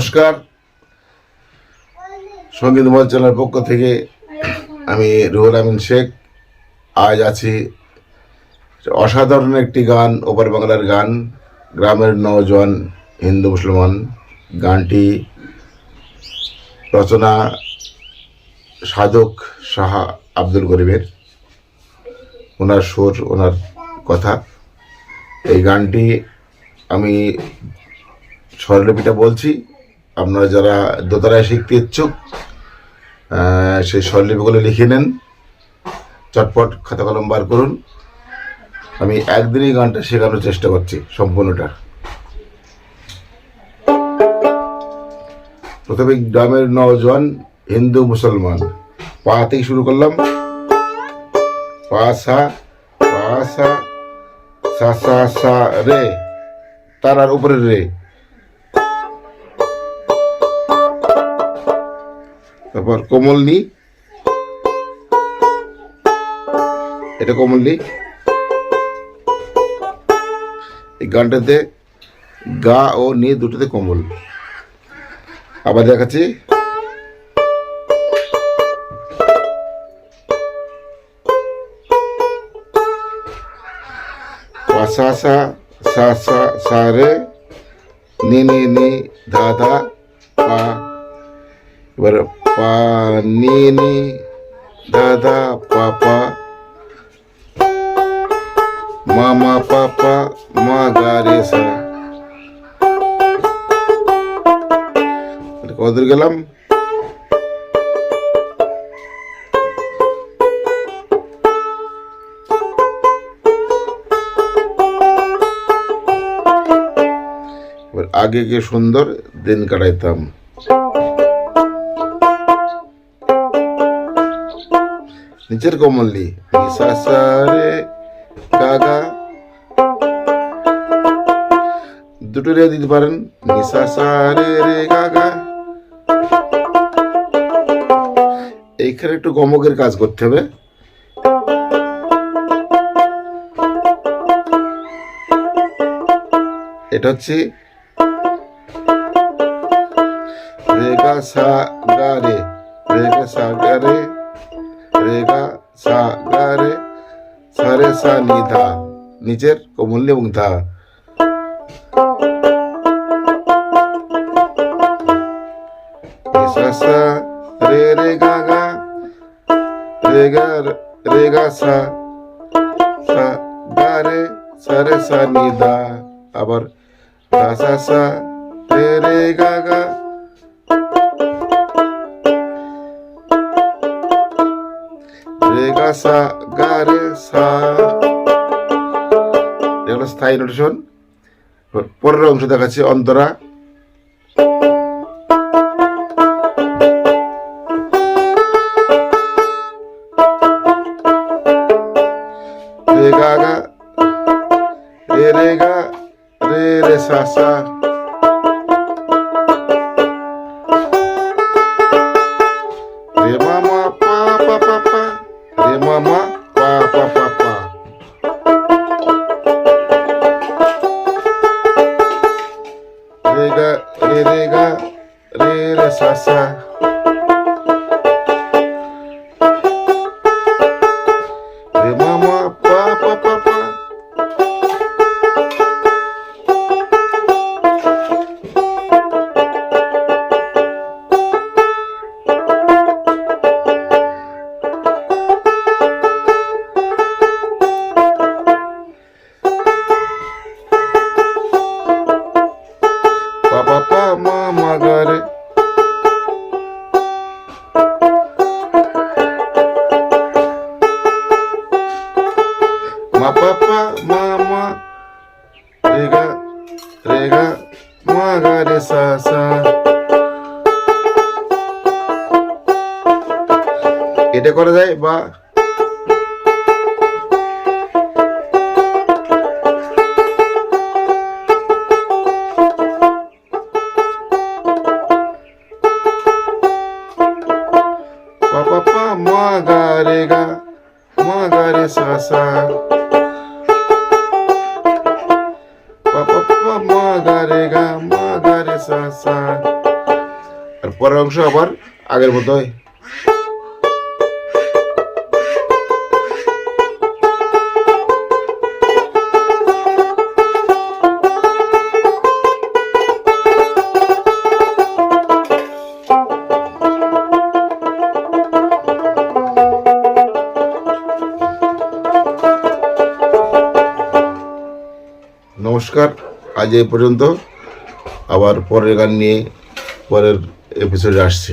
নমস্কার। সংগীত মঞ্চলার পক্ষ থেকে আমি রুহুল আমিন শেখ। আজ আছি অসাধারণ একটি গান, ওপার বাংলার গান, গ্রামের নওজোয়ান হিন্দু মুসলমান। গানটি রচনা সাধক সাহা আব্দুল গরিবের। ওনার সুর, ওনার কথা। এই গানটি আমি স্বরলিপিটা বলছি। আপনারা যারা দোতারায় শিখতে ইচ্ছুক সেই স্বরলিপিগুলো লিখে নেন। চটপট খাতা কলম বার করুন। আমি একদিনই গানটা শেখানোর চেষ্টা করছি, সম্পূর্ণটা। প্রথমে গ্রামের নওজোয়ান হিন্দু মুসলমান। পা থেকে শুরু করলাম। পা সা সা সা সা রে তার আর উপরে রে। তারপর কোমল নি। এটা কোমলনি এই গানটাতে গা ও নি দুটোতে কোমল। আবার দেখাচ্ছি। সা সা সা সা সা রে। নি নি নি, ধা ধা, পা। এবার পা নি নি ধা ধা পা পা মা গা রে সা। এটা গেলাম? আগে কি সুন্দর দিন কাটাইতাম। নিচের সা রে গাগা দুটো রে দিতে পারেন। সা রে রে গাগা এইখানে একটু গমকের কাজ করতে হবে। এটা হচ্ছে রে গা সা গা রে গা সা গা রে গা সা গা রে সা রে সা নি ধা নিচের কমল্লি এবং ধা রে সা সা রে রে গা গা রে গা রে গা সা সা গা রে সা রে সা নি ধা আবার ধা সা সা রে রে গা গা সা গা রে সা এগুলো স্থায়ী নোটেশন পরের অংশ দেখাচ্ছি অন্তরা। গা গা, রে রে গা, রে রে সা সা। রে মা পা পা মা মা রে গা রে গা মা গা রে সা সা এটা করা যায় বা পা পা পা মা গা রে গা মা গা রে সা সা আর পরের অংশ আবার আগের মতোই। নমস্কার। আজ এই পর্যন্ত। আবার পরের গান নিয়ে পরের এপিসোডে আসছে।